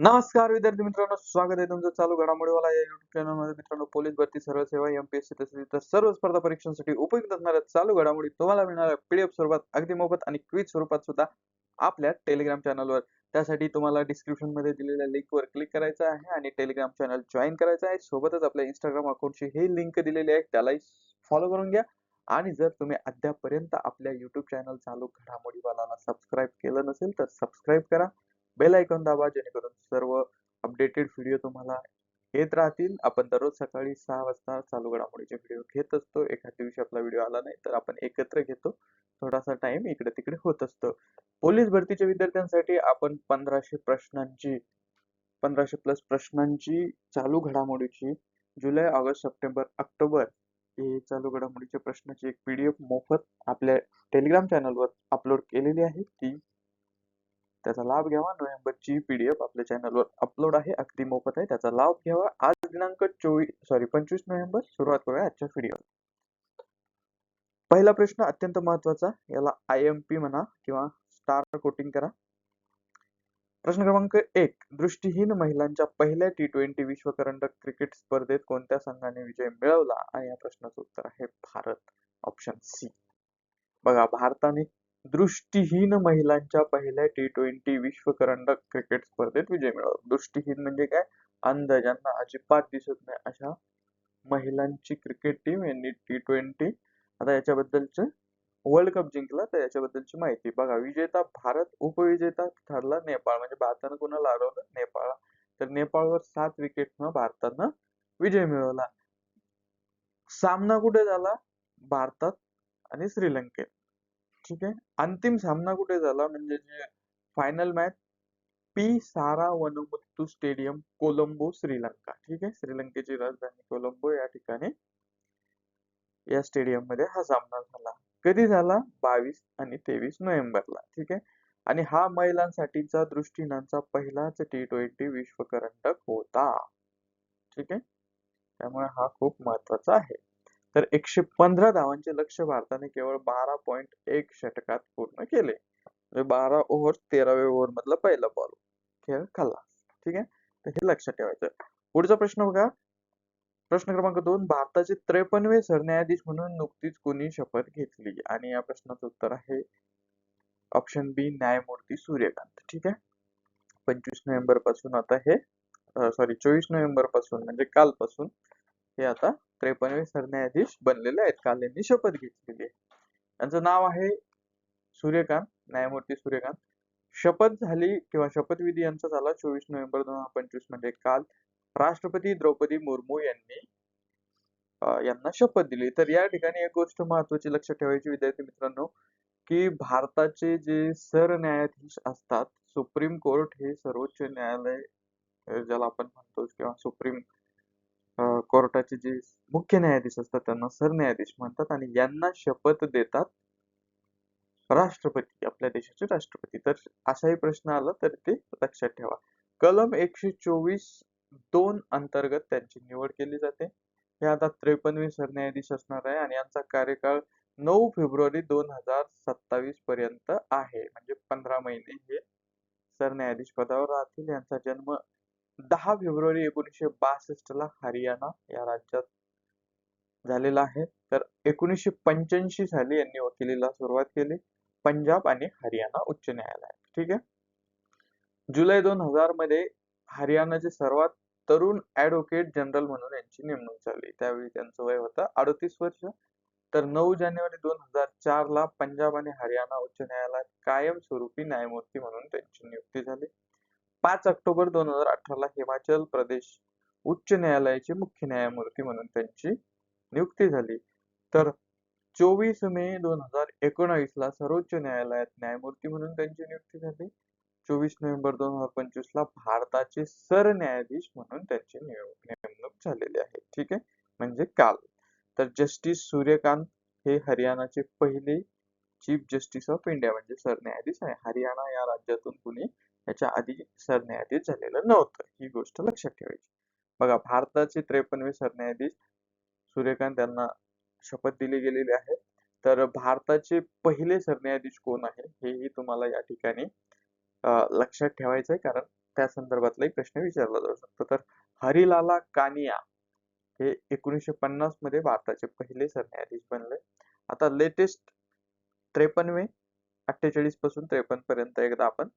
नमस्कार विद्यार्थी मित्रांनो स्वागत आहे तुमचं चालू घडामोडीवाला या युट्यूब चॅनलमध्ये मित्रांनो पोलीस भरती सर्व सेवा एमपीएससी तसेच इतर सर्व स्पर्धा परीक्षांसाठी उपयुक्त असणाऱ्या चालू घडामोडी तुम्हाला मिळणाऱ्या पीडीएफ स्वरूपात अगदी मोफत आणि क्विज स्वरूपात सुद्धा आपल्या टेलिग्राम चॅनलवर त्यासाठी तुम्हाला डिस्क्रिप्शनमध्ये दिलेल्या लिंक वर क्लिक करायचं आहे आणि टेलिग्राम चॅनल जॉईन करायचं आहे. सोबतच आपल्या इंस्टाग्राम अकाउंटची हे लिंक दिलेली आहे. त्यालाही फॉलो करून घ्या. आणि जर तुम्ही अद्यापर्यंत आपल्या युट्यूब चॅनल चालू घडामोडीवाला सबस्क्राईब केलं नसेल तर सबस्क्राईब करा. बेल आयकॉन दाबा जेणेकरून सर्व अपडेटेड व्हिडिओ तुम्हाला येत राहतील. आपण दररोज सकाळी सहा वाजता चालू घडामोडीचे व्हिडिओ घेत असतो. एखाद्या दिवशी आपला व्हिडिओ आला नाही तर आपण एकत्र घेतो. थोडासा टाइम इकडे तिकडे होत असतो. पोलीस भरतीच्या विद्यार्थ्यांसाठी आपण पंधराशे प्रश्नांची पंधराशे प्लस प्रश्नांची चालू घडामोडीची जुलै ऑगस्ट सप्टेंबर ऑक्टोबर हे चालू घडामोडीच्या प्रश्नाची एक पीडीएफ मोफत आपल्या टेलिग्राम चॅनलवर अपलोड केलेली आहे. ती त्याचा लाभ घ्यावा. नोव्हेंबरची पीडीएफ आपल्या चॅनलवर अपलोड आहे. अगदी मोफत आहे. त्याचा लाभ घ्यावा. आज दिनांक चोवीस सॉरी पंचवीस नोव्हेंबर. सुरुवात करूया आजच्या व्हिडिओ पहिला प्रश्न अत्यंत महत्त्वाचा याला आय एम पी म्हणा किंवा स्टार कोटिंग करा. प्रश्न क्रमांक एक. दृष्टीहीन महिलांच्या पहिल्या टी ट्वेंटी विश्वकरंडक क्रिकेट स्पर्धेत कोणत्या संघाने विजय मिळवला? आणि या प्रश्नाचं उत्तर आहे भारत. ऑप्शन सी बघा भारताने दृष्टीहीन महिलांच्या पहिल्या टी ट्वेंटी विश्वकरंडक क्रिकेट स्पर्धेत विजय मिळवला. दृष्टीहीन म्हणजे काय? अंध ज्यांना अजिबात दिसत नाही अशा महिलांची क्रिकेट टीम यांनी टी ट्वेंटी आता याच्याबद्दलच वर्ल्ड कप जिंकला तर याच्याबद्दलची माहिती बघा. विजेता भारत उपविजेता ठरला नेपाळ. म्हणजे भारतानं कोणाला हरवलं? नेपाळ तर नेपाळवर सात विकेटनं भारतानं विजय मिळवला. सामना कुठे झाला? भारतात आणि श्रीलंकेत. ठीक आहे. अंतिम सामना कुठे झाला? म्हणजे जे final match P Saravanamuttu stadium Colombo Sri Lanka. ठीक आहे? श्रीलंकेची राजधानी कोलंबो या ठिकाणी. या स्टेडियममध्ये हा सामना झाला. कधी झाला? बावीस आणि तेवीस नोव्हेंबरला. ठीक आहे? आणि हा महिलांसाठीचा दृष्टीनांचा पहिलाच टी ट्वेंटी विश्वकरंडक होता. ठीक आहे? त्यामुळे हा खूप महत्त्वाचा आहे. तर एकशे पंधरा धावांचे लक्ष भारताने केवळ बारा पॉईंट एक षटकात पूर्ण केले. म्हणजे बारा ओव्हर तेराव्या ओव्हर मधला पहिला बॉल खेळ खाल्ला ठीक आहे? तर हे लक्षात ठेवायचं पुढचा प्रश्न बघा. प्रश्न क्रमांक दोन भारताचे त्रेपन्नवे सरन्यायाधीश म्हणून नुकतीच कोणी शपथ घेतली? आणि या प्रश्नाचं उत्तर आहे ऑप्शन बी न्यायमूर्ती सूर्यकांत. ठीक आहे? पंचवीस नोव्हेंबरपासून आता हे सॉरी चोवीस नोव्हेंबरपासून म्हणजे कालपासून हे आता त्रेपन्नवे सरन्यायाधीश बनलेले आहेत. काल यांनी शपथ घेतलेली आहे. त्यांचं नाव आहे सूर्यकांत न्यायमूर्ती सूर्यकांत. शपथ झाली किंवा शपथविधी यांचा झाला चोवीस नोव्हेंबर दोन हजार पंचवीसमध्ये काल राष्ट्रपती द्रौपदी मुर्मू यांनी यांना शपथ दिली. तर या ठिकाणी एक गोष्ट महत्वाची लक्षात ठेवायची विद्यार्थी मित्रांनो की भारताचे जे सरन्यायाधीश असतात सुप्रीम कोर्ट हे सर्वोच्च न्यायालय ज्याला आपण म्हणतो किंवा सुप्रीम कोर्टाचे जे मुख्य न्यायाधीश असतात त्यांना सरन्यायाधीश म्हणतात आणि यांना शपथ देतात राष्ट्रपती आपल्या देशाचे राष्ट्रपती. तर असाही प्रश्न आला तर ते लक्षात ठेवा. कलम एकशे चोवीस दोन अंतर्गत त्यांची निवड केली जाते. हे आता त्रेपन्नवे सरन्यायाधीश असणार आहे आणि यांचा कार्यकाळ नऊ फेब्रुवारी दोन हजार सत्तावीस पर्यंत आहे. म्हणजे पंधरा महिने हे सरन्यायाधीश पदावर राहतील. यांचा जन्म दहा फेब्रुवारी एकोणीसशे बासष्ट ला हरियाणा या राज्यात झालेला आहे. तर एकोणीसशे पंच्याऐंशी साली यांनी वकिलीला सुरुवात केली. पंजाब आणि हरियाणा उच्च न्यायालयात. ठीक आहे? जुलै दोन हजारमध्ये हरियाणाचे सर्वात तरुण ऍडव्होकेट जनरल म्हणून यांची नेमणूक झाली. त्यावेळी त्यांचं वय होतं अडतीस वर्ष. तर नऊ जानेवारी दोन हजार चार ला पंजाब आणि हरियाणा उच्च न्यायालयात कायमस्वरूपी न्यायमूर्ती म्हणून त्यांची नियुक्ती झाली. पाच ऑक्टोबर दोन हजार अठराला हिमाचल प्रदेश उच्च न्यायालयाचे मुख्य न्यायमूर्ती म्हणून त्यांची नियुक्ती झाली. तर चोवीस मे दोन हजार एकोणावीस ला सर्वोच्च न्यायालयात न्यायमूर्ती म्हणून त्यांची नियुक्ती झाली. चोवीस नोव्हेंबर दोन हजार पंचवीस ला भारताचे सरन्यायाधीश म्हणून त्यांची नेमणूक झालेली आहे. ठीक आहे? म्हणजे काल. तर जस्टिस सूर्यकांत हे हरियाणाचे पहिले चीफ जस्टिस ऑफ इंडिया म्हणजे सरन्यायाधीश आहे. हरियाणा या राज्यातून कुणी याच्या आधी सरन्यायाधीश झालेलं नव्हतं ही गोष्ट लक्षात ठेवायची. बघा भारताचे त्रेपन्नवे सरन्यायाधीश सूर्यकांत यांना शपथ दिली गेलेली आहे. तर भारताचे पहिले सरन्यायाधीश कोण आहे हेही तुम्हाला या ठिकाणी लक्षात ठेवायचं आहे कारण त्या संदर्भातलाही प्रश्न विचारला जाऊ शकतो. तर हरिलाला कानिया हे एकोणीसशे पन्नासमध्ये भारताचे पहिले सरन्यायाधीश बनले. आता लेटेस्ट त्रेपन्नवे अठ्ठेचाळीसपासून त्रेपन्न पर्यंत एकदा आपण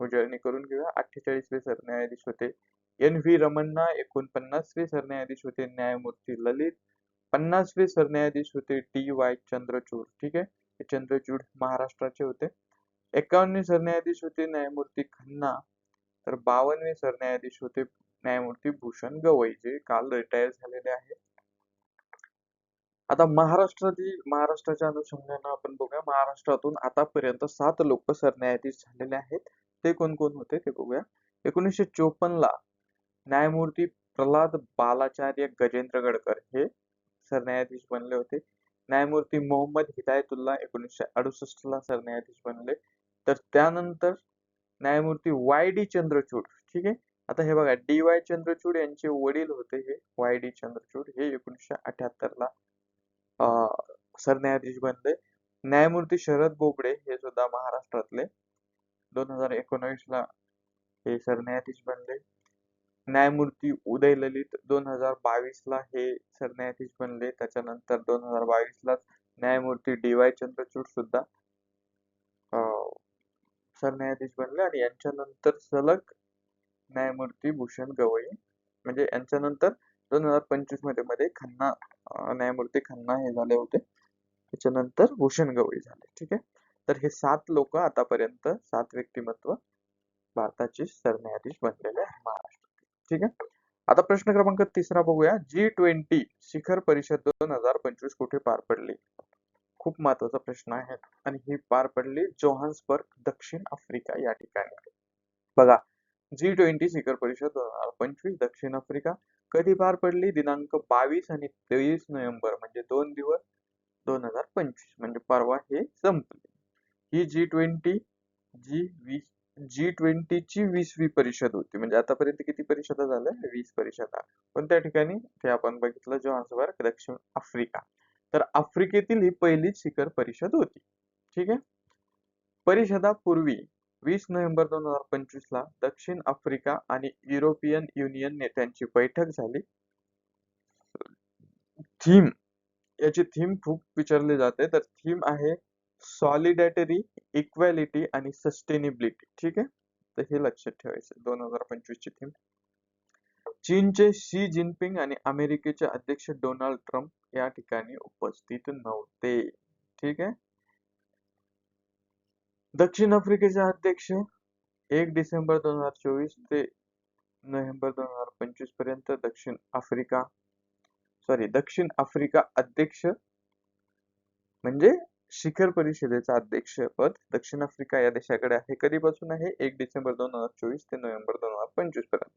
उजळणी करून घेऊया. अठ्ठेचाळीसवे सरन्यायाधीश होते. एन व्ही रमन्ना एकोणपन्नासवे सरन्यायाधीश होते. न्यायमूर्ती ललित पन्नासवे सरन्यायाधीश होते. D Y Chandrachud. ठीक आहे? हे चंद्रचूड महाराष्ट्राचे होते. एकावन्नवे सरन्यायाधीश होते न्यायमूर्ती खन्ना. तर बावन्नवे सरन्यायाधीश होते न्यायमूर्ती भूषण गवई जे काल रिटायर झालेले आहेत आता महाराष्ट्रातील महाराष्ट्राच्या अनुषंगाने आपण बघूया. महाराष्ट्रातून आतापर्यंत सात लोक सरन्यायाधीश झालेले आहेत. ते कोण कोण होते ते बघूया. एकोणीसशे चोपन्न ला न्यायमूर्ती प्रल्हाद बालाचार्य गजेंद्र गडकर हे सरन्यायाधीश बनले होते. न्यायमूर्ती मोहम्मद हिदायतुल्ला एकोणीसशे अडुसष्ट ला सरन्यायाधीश बनले. तर त्यानंतर न्यायमूर्ती वाय डी चंद्रचूड ठीक आहे? आता हे बघा डी वाय चंद्रचूड यांचे वडील होते हे वाय डी चंद्रचूड हे एकोणीसशे अठ्याहत्तर ला सरन्यायाधीश बनले. न्यायमूर्ती शरद बोबडे हे सुद्धा महाराष्ट्रातले दोन हजार एकोणवीस ला हे सरन्यायाधीश बनले. न्यायमूर्ती उदय ललित दोन हजार बावीस ला हे सरन्यायाधीश बनले. त्याच्यानंतर दोन हजार बावीस ला न्यायमूर्ती डी वाय चंद्रचूड सुद्धा सरन्यायाधीश बनले. आणि यांच्यानंतर सलग न्यायमूर्ती भूषण गवई. म्हणजे यांच्यानंतर दोन हजार पंचवीसमध्ये मध्ये खन्ना न्यायमूर्ती खन्ना हे झाले होते. त्याच्यानंतर भूषण गवई झाले. ठीक आहे? तर हे सात लोक आतापर्यंत सात व्यक्तिमत्व भारताचे सरन्यायाधीश बनलेले आहे महाराष्ट्रात ठीक आहे? आता प्रश्न क्रमांक तिसरा बघूया. जी ट्वेंटी शिखर परिषद दोन हजार पंचवीस कुठे पार पडली? खूप महत्त्वाचा प्रश्न आहे. आणि ही पार पडली जोहान्सबर्ग दक्षिण आफ्रिका या ठिकाणी. बघा जी ट्वेंटी शिखर परिषद दोन हजार पंचवीस दक्षिण आफ्रिका कधी पार पडली? दिनांक बावीस आणि तेवीस नोव्हेंबर म्हणजे दोन दिवस दोन हजार पंचवीस. म्हणजे परवा हे संपले. ही जी ट्वेंटी जी वीस जी ट्वेंटीची वीसवी परिषद होती. म्हणजे आतापर्यंत किती परिषदा झाल्या? वीस परिषदा. पण त्या ठिकाणी ते आपण बघितलं जोहान्सबर्ग दक्षिण आफ्रिका. तर आफ्रिकेतील ही पहिलीच शिखर परिषद होती. ठीक आहे? परिषदापूर्वी वीस नोव्हेंबर दोन हजार पंचवीस ला दक्षिण आफ्रिका आणि युरोपियन युनियन नेत्यांची बैठक झाली. थीम याची थीम खूप विचारली जाते. तर थीम आहे सॉलिडॅटरी इक्वॅलिटी आणि सस्टेनेबिलिटी. ठीक आहे? तर हे लक्षात ठेवायचं दोन हजार पंचवीस ची थीम चीनचे शी जिनपिंग आणि अमेरिकेचे अध्यक्ष डोनाल्ड ट्रम्प या ठिकाणी उपस्थित नव्हते. ठीक आहे? दक्षिण आफ्रिकेचे अध्यक्ष एक डिसेंबर दोन हजार चोवीस ते नोव्हेंबर दोन हजार पंचवीसपर्यंत दक्षिण आफ्रिका सॉरी दक्षिण आफ्रिका अध्यक्ष म्हणजे शिखर परिषदेचा अध्यक्षपद दक्षिण आफ्रिका या देशाकडे आहे. कधीपासून आहे? एक डिसेंबर दोन हजार चोवीस ते नोव्हेंबर दोन हजार पंचवीसपर्यंत.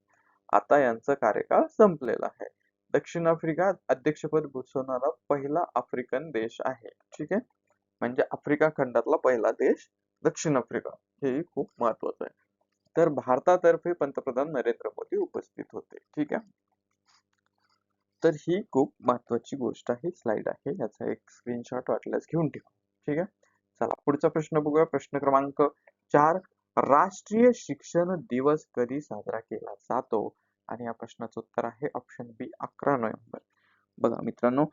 आता यांचा कार्यकाळ संपलेला आहे. दक्षिण आफ्रिका अध्यक्षपद भूषवणारा पहिला आफ्रिकन देश आहे. ठीक आहे? म्हणजे आफ्रिका खंडातला पहिला देश दक्षिण आफ्रिका. हेही खूप महत्वाचं आहे. तर भारतातर्फे पंतप्रधान नरेंद्र मोदी उपस्थित होते. ठीक आहे? तर ही खूप महत्वाची गोष्ट आहे. स्लाइड आहे. याचा एक स्क्रीनशॉट वाटल्यास घेऊन ठेवा. ठीक आहे? चला पुढचा प्रश्न बघूया. प्रश्न क्रमांक चार. राष्ट्रीय शिक्षण दिवस कधी साजरा केला जातो? आणि या प्रश्नाचं उत्तर आहे ऑप्शन बी अकरा नोव्हेंबर. बघा मित्रांनो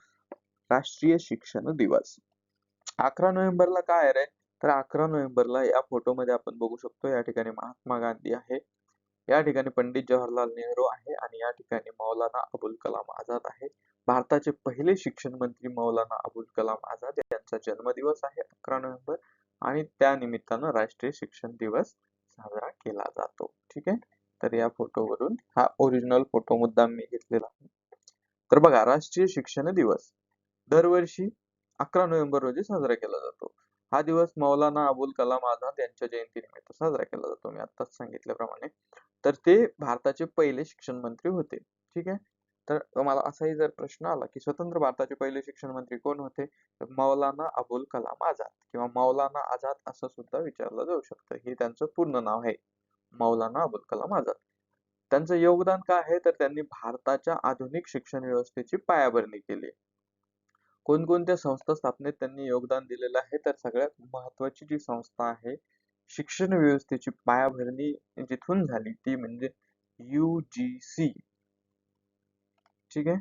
राष्ट्रीय शिक्षण दिवस. अकरा नोव्हेंबरला काय रे? तर अकरा नोव्हेंबरला या फोटोमध्ये आपण बघू शकतो या ठिकाणी महात्मा गांधी आहे. या ठिकाणी पंडित जवाहरलाल नेहरू आहे आणि या ठिकाणी मौलाना अबुल कलाम आझाद आहे. भारताचे पहिले शिक्षण मंत्री मौलाना अबुल कलाम आझाद यांचा जन्मदिवस आहे अकरा नोव्हेंबर. आणि त्या निमित्तानं राष्ट्रीय शिक्षण दिवस साजरा केला जातो. ठीक आहे? तर या फोटोवरून हा ओरिजिनल फोटो मुद्दा मी घेतलेला आहे. तर बघा राष्ट्रीय शिक्षण दिवस दरवर्षी अकरा नोव्हेंबर रोजी साजरा केला जातो. हा दिवस मौलाना अबुल कलाम आझाद यांच्या जयंतीनिमित्त साजरा केला जातो. मी आताच सांगितल्याप्रमाणे. तर ते भारताचे पहिले शिक्षण मंत्री होते. ठीक आहे? तर मला असाही जर प्रश्न आला की स्वतंत्र भारताचे पहिले शिक्षण मंत्री कोण होते? तर मौलाना अबुल कलाम आझाद किंवा मौलाना आझाद असं सुद्धा विचारलं जाऊ शकतं. हे त्यांचं पूर्ण नाव आहे. मौलाना अबुल कलाम आझाद. त्यांचं योगदान काय आहे? तर त्यांनी भारताच्या आधुनिक शिक्षण व्यवस्थेची पायाभरणी केली कोणकोणत्या संस्था स्थापनेत त्यांनी योगदान दिलेलं आहे? तर सगळ्यात महत्वाची जी संस्था आहे शिक्षण व्यवस्थेची पायाभरणी जिथून झाली ती म्हणजे UGC ठीक आहे?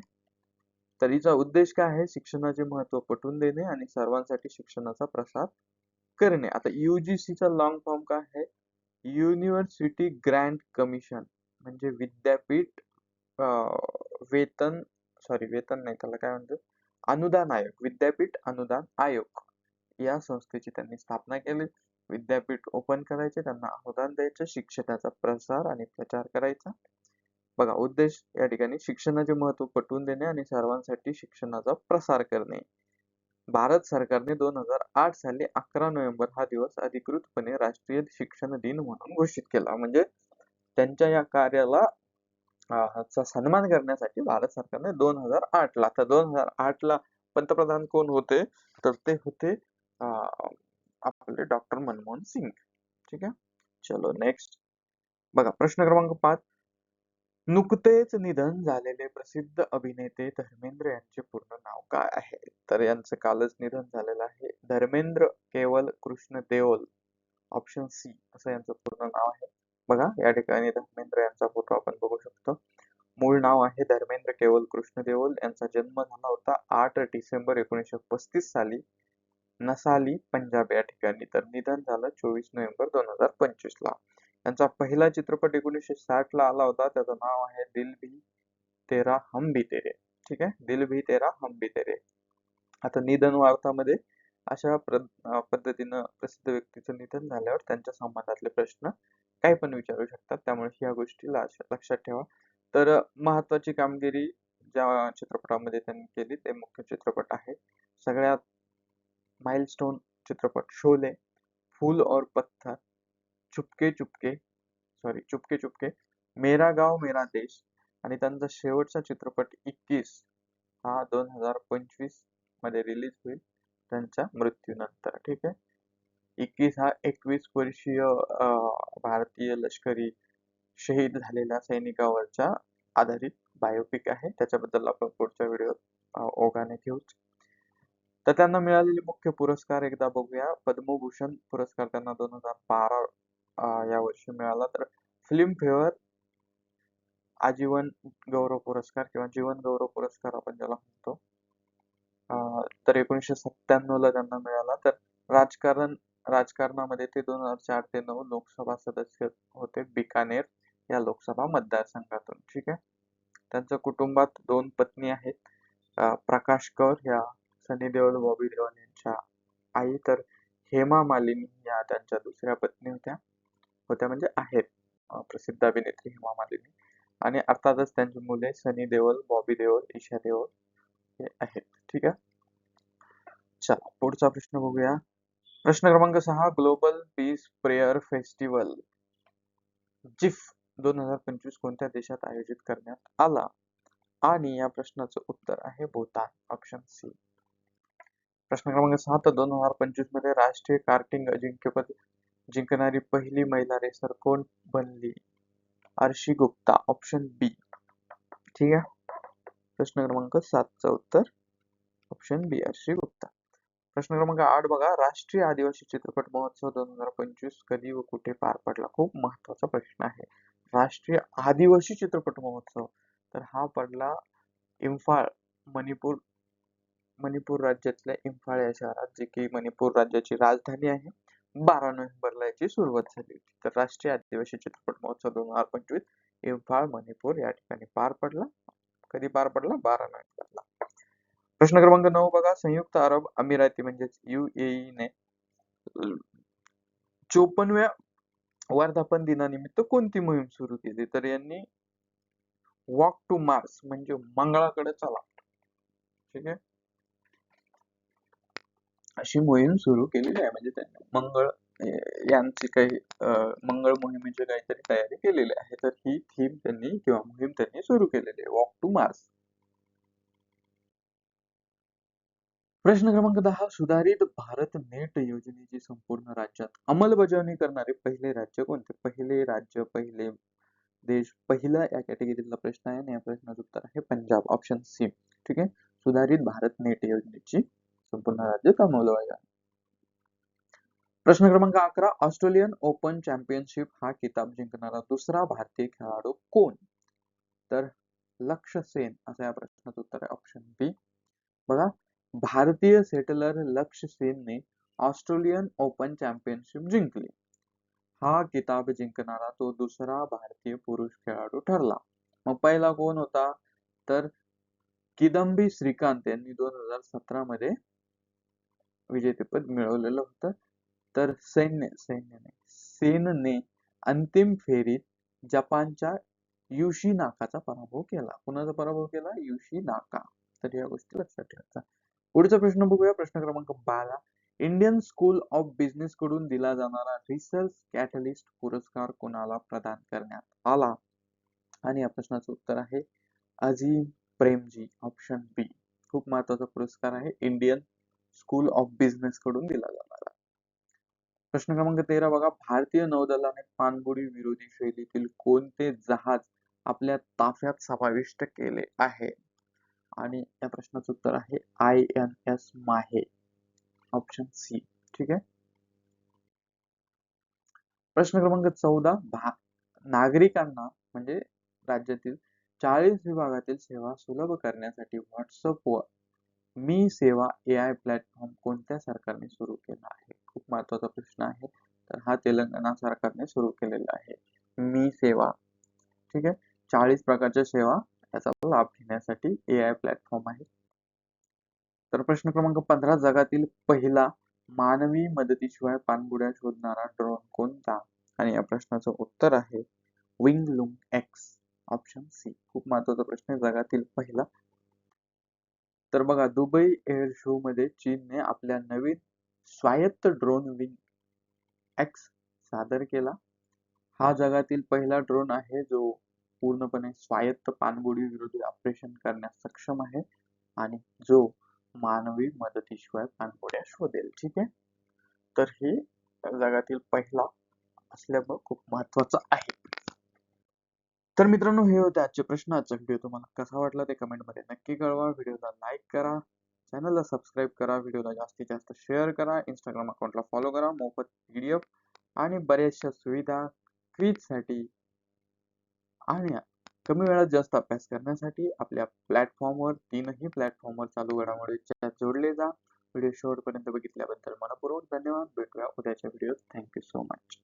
तर हिचा उद्देश काय आहे? शिक्षणाचे महत्त्व पटवून देणे आणि सर्वांसाठी शिक्षणाचा प्रसार करणे. आता युजीसीचा लॉंग फॉर्म काय आहे? युनिव्हर्सिटी ग्रँट कमिशन म्हणजे विद्यापीठ वेतन सॉरी वेतन नाही त्याला काय म्हणतात? अनुदान आयोग. विद्यापीठ अनुदान आयोग. या संस्थेची त्यांनी स्थापना केली. विद्यापीठ ओपन करायचे त्यांना अनुदान द्यायचं शिक्षणाचा प्रसार आणि प्रचार करायचा. बघा उद्देश या ठिकाणी शिक्षणाचे महत्त्व पटवून देणे आणि सर्वांसाठी शिक्षणाचा प्रसार करणे. भारत सरकारने दोन हजार आठ साली अकरा नोव्हेंबर हा दिवस अधिकृतपणे राष्ट्रीय शिक्षण दिन म्हणून घोषित केला. म्हणजे त्यांच्या या कार्याला चा सन्मान करण्यासाठी भारत सरकारने दोन हजार आठ ला आता दोन हजार आठ ला पंतप्रधान कोण होते? तर ते होते आपले डॉक्टर मनमोहन सिंग. ठीक आहे? चलो नेक्स्ट बघा प्रश्न क्रमांक पाच. नुकतेच निधन झालेले प्रसिद्ध अभिनेते धर्मेंद्र यांचे पूर्ण नाव काय आहे? तर यांचं कालच निधन झालेलं आहे. धर्मेंद्र केवल कृष्ण देओल. ऑप्शन सी असं यांचं पूर्ण नाव आहे. बघा या ठिकाणी धर्मेंद्र यांचा फोटो आपण बघू शकतो. मूळ नाव आहे धर्मेंद्र केवल कृष्ण देओल. यांचा जन्म झाला होता आठ डिसेंबर एकोणीसशे पस्तीस साली. नसाली पंजाब या ठिकाणी. तर निधन झालं चोवीस नोव्हेंबर दोन हजार पंचवीस ला. त्यांचा पहिला चित्रपट एकोणीसशे साठ ला आला होता. त्याचं नाव आहे दिल भी तेरा हम भी तेरे. ठीक आहे? दिल भी तेरा हम भी तेरे. आता निधन वार्तामध्ये अशा प्र पद्धतीनं प्रसिद्ध व्यक्तीचं निधन झाल्यावर त्यांच्या संबंधातले प्रश्न काही पण विचारू शकतात. त्यामुळे ह्या गोष्टी लक्षात ठेवा. तर महत्वाची कामगिरी ज्या चित्रपटामध्ये त्यांनी केली ते मुख्य चित्रपट आहे. सगळ्यात माइलस्टोन चित्रपट शोले फूल और पत्थर. चुपके चुपके सॉरी चुपके चुपके मेरा गाव मेरा देश आणि त्यांचा शेवटचा चित्रपट इक्कीस हा दोन हजार पंचवीसमध्ये रिलीज होईल. त्यांच्या मृत्यूनंतर ठीक आहे? इक्कीस हा एकवीस वर्षीय भारतीय लष्करी शहीद झालेल्या सैनिकावरच्या आधारित बायोपिक आहे. त्याच्याबद्दल आपण पुढच्या व्हिडिओ ओघाने घेऊच तर त्यांना मिळालेले मुख्य पुरस्कार एकदा बघूया. पद्मभूषण पुरस्कार त्यांना दोन हजार बारा या वर्षी मिळाला तर फिल्मफेअर आजीवन गौरव पुरस्कार किंवा जीवन गौरव पुरस्कार आपण ज्याला म्हणतो. तर एकोणीसशे सत्त्याण्णव ला त्यांना मिळाला. तर राजकारण राजकारणामध्ये ते दोन हजार चार ते नऊ लोकसभा सदस्य होते बिकानेर या लोकसभा मतदारसंघातून. ठीक आहे? त्यांच्या कुटुंबात दोन पत्नी आहेत. प्रकाश कौर ह्या सनी देओल बॉबी देओल यांच्या आई. तर हेमा मालिनी या त्यांच्या दुसऱ्या पत्नी होत्या. होत्या म्हणजे आहेत. प्रसिद्ध अभिनेत्री हेमा मालिनी आणि अर्थातच त्यांची मुले सनी देओल बॉबी देओल ईशा देओल हे आहेत. ठीक आहे? चला पुढचा प्रश्न बघूया. प्रश्न क्रमांक सहा ग्लोबल पीस प्रेयर फेस्टिवल. जिफ दोन हजार पंचवीस कोणत्या देशात आयोजित करण्यात आला? आणि या प्रश्नाचं उत्तर आहे भूतान ऑप्शन सी प्रश्न क्रमांक सहा तर दोन हजार पंचवीसमध्ये राष्ट्रीय कार्टिंग अजिंक्यपद जिंकणारी पहिली महिला रेसर कोण बनली? आरशी गुप्ता ऑप्शन बी ठीक आहे? प्रश्न क्रमांक सातचं उत्तर. Option B Arshi Gupta. प्रश्न क्रमांक आठ बघा. राष्ट्रीय आदिवासी चित्रपट महोत्सव दोन हजार पंचवीस कधी व कुठे पार पडला? खूप महत्त्वाचा प्रश्न आहे. राष्ट्रीय आदिवासी चित्रपट महोत्सव. तर हा पडला इम्फाळ मणिपूर मणिपूर राज्यातल्या इम्फाळ या शहरात जे की मणिपूर राज्याची राजधानी आहे. बारा नोव्हेंबरला याची सुरुवात झाली होती. तर राष्ट्रीय आदिवासी चित्रपट महोत्सव दोन हजार पंचवीस इम्फाळ मणिपूर या ठिकाणी पार पडला. कधी पार पडला? बारा नोव्हेंबरला. प्रश्न क्रमांक नऊ बघा. संयुक्त अरब अमिराती म्हणजेच UAE ने चोपन्नव्या वर्धापन दिनानिमित्त कोणती मोहीम सुरू केली? तर यांनी वॉक टू मार्स म्हणजे मंगळाकडे चला. ठीक आहे? अशी मोहीम सुरू केलेली आहे. म्हणजे त्यांनी मंगळ यांची काही मंगळ मोहिमेची काहीतरी तयारी केलेली आहे. तर ही थीम त्यांनी किंवा मोहीम त्यांनी सुरू केलेली आहे. वॉक टू मार्स प्रश्न क्रमांक दहा सुधारित भारत नेट योजनेची संपूर्ण राज्यात अंमलबजावणी करणारे पहिले राज्य कोणते? पहिले राज्य पहिले देश पहिला या कॅटेगरीतला प्रश्न आहे आणि या प्रश्नाचं उत्तर आहे पंजाब. ऑप्शन सी ठीक आहे? सुधारित भारत नेट योजनेची संपूर्ण राज्यात अंमलबजावणी प्रश्न क्रमांक अकरा ऑस्ट्रेलियन ओपन चॅम्पियनशिप हा किताब जिंकणारा दुसरा भारतीय खेळाडू कोण? तर लक्ष सेन असं या प्रश्नाचं उत्तर आहे ऑप्शन बी बघा भारतीय सेटलर लक्ष सेनने ऑस्ट्रेलियन ओपन चॅम्पियनशिप जिंकली. हा किताब जिंकणारा तो दुसरा भारतीय पुरुष खेळाडू ठरला. मग पहिला कोण होता? तर किदंबी श्रीकांत यांनी दोन हजार सतरा मध्ये विजेतेपद मिळवलेलं होतं. तर सैन्य सैन्याने सेनने अंतिम फेरीत जपानच्या युशी नाकाचा पराभव केला. कुणाचा पराभव केला? युशी नाका. तर या गोष्टी लक्षात ठेवायचा पुढचा प्रश्न बघूया. प्रश्न क्रमांक बारा. इंडियन स्कूल ऑफ बिझनेस कडून दिला जाणारा रिसर्च कॅटलिस्ट पुरस्कार कोणाला प्रदान करण्यात आला? आणि या प्रश्नाचं उत्तर आहे अजीम प्रेमजी ऑप्शन बी खूप महत्त्वाचा पुरस्कार आहे. इंडियन स्कूल ऑफ बिझनेस कडून दिला जाणारा प्रश्न क्रमांक तेरा बघा. भारतीय नौदलाने पाणबुडी विरोधी शैलीतील कोणते जहाज आपल्या ताफ्यात समाविष्ट केले आहे? आणि या प्रश्नाचं उत्तर आहे I N S Mahe. Option C ठीक आहे? प्रश्न क्रमांक चौदा. नागरिकांना म्हणजे राज्यातील चाळीस विभागातील सेवा सुलभ करण्यासाठी व्हॉट्सअपवर मी सेवा ए आय प्लॅटफॉर्म कोणत्या सरकारने सुरू केला आहे? खूप महत्त्वाचा प्रश्न आहे. तर हा तेलंगणा सरकारने सुरू केलेला आहे. मी सेवा. ठीक आहे? चाळीस प्रकारच्या सेवा याचा लाभ घेण्यासाठी ए आय प्लॅटफॉर्म आहे. तर प्रश्न क्रमांक पंधरा जगातील पहिला मानवी मदतीशिवाय पाणबुड्या शोधणारा ड्रोन कोणता? आणि या प्रश्नाचं उत्तर आहे. Wing Lung X option C खूप महत्त्वाचा प्रश्न आहे. जगातील पहिला तर बघा दुबई एअर शो मध्ये चीनने आपल्या नवीन स्वायत्त ड्रोन विंग एक्स सादर केला. हा जगातील पहिला ड्रोन आहे जो पूर्णपणे स्वायत्त पाणबुडी विरोधी ऑपरेशन करण्यास सक्षम आहे आणि जो मानवी मदतीशिवाय पाणबुड्या शोधेल. ठीक आहे? तर हे जगातील पहिला असल्यामुळे खूप महत्वाचं आहे. तर मित्रांनो हे होते आजचे प्रश्न. आजचा व्हिडिओ तुम्हाला कसा वाटला ते कमेंटमध्ये नक्की कळवा. व्हिडिओला लाईक करा. चॅनलला सबस्क्राईब करा. व्हिडिओला जास्तीत जास्त शेअर करा. इंस्टाग्राम अकाउंटला फॉलो करा. मोफत पीडीएफ आणि बऱ्याचशा सुविधा साठी आणि कमी वेळात जास्त अभ्यास करण्यासाठी आपल्या प्लॅटफॉर्मवर तीनही प्लॅटफॉर्मवर चालू घडामोडीच्या जोडले जा. व्हिडिओ शेवटपर्यंत बघितल्याबद्दल मनपूर्वक धन्यवाद. भेटूया उद्याच्या व्हिडिओत थँक्यू सो मच